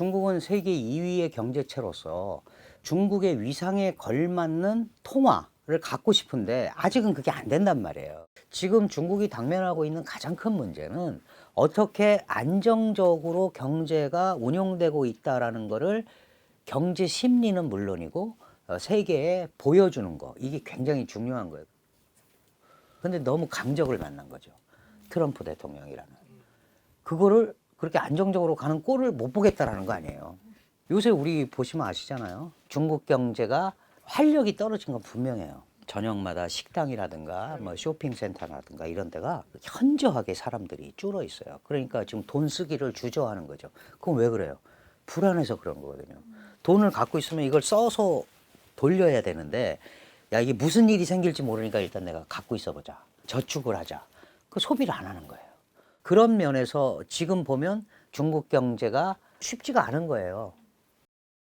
중국은 세계 2위의 경제체로서 중국의 위상에 걸맞는 통화를 갖고 싶은데 아직은 그게 안 된단 말이에요. 지금 중국이 당면하고 있는 가장 큰 문제는 어떻게 안정적으로 경제가 운영되고 있다라는 거를 경제 심리는 물론이고 어, 세계에 보여주는 거 이게 굉장히 중요한 거예요. 근데 너무 강적을 만난 거죠. 트럼프 대통령이라는. 그거를 그렇게 안정적으로 가는 꼴을 못 보겠다라는 거 아니에요. 요새 우리 보시면 아시잖아요. 중국 경제가 활력이 떨어진 건 분명해요. 저녁마다 식당이라든가 뭐 쇼핑센터라든가 이런 데가 현저하게 사람들이 줄어 있어요. 그러니까 지금 돈 쓰기를 주저하는 거죠. 그건 왜 그래요? 불안해서 그런 거거든요. 돈을 갖고 있으면 이걸 써서 돌려야 되는데 야 이게 무슨 일이 생길지 모르니까 일단 내가 갖고 있어 보자. 저축을 하자. 그 소비를 안 하는 거예요. 그런 면에서 지금 보면 중국 경제가 쉽지가 않은 거예요.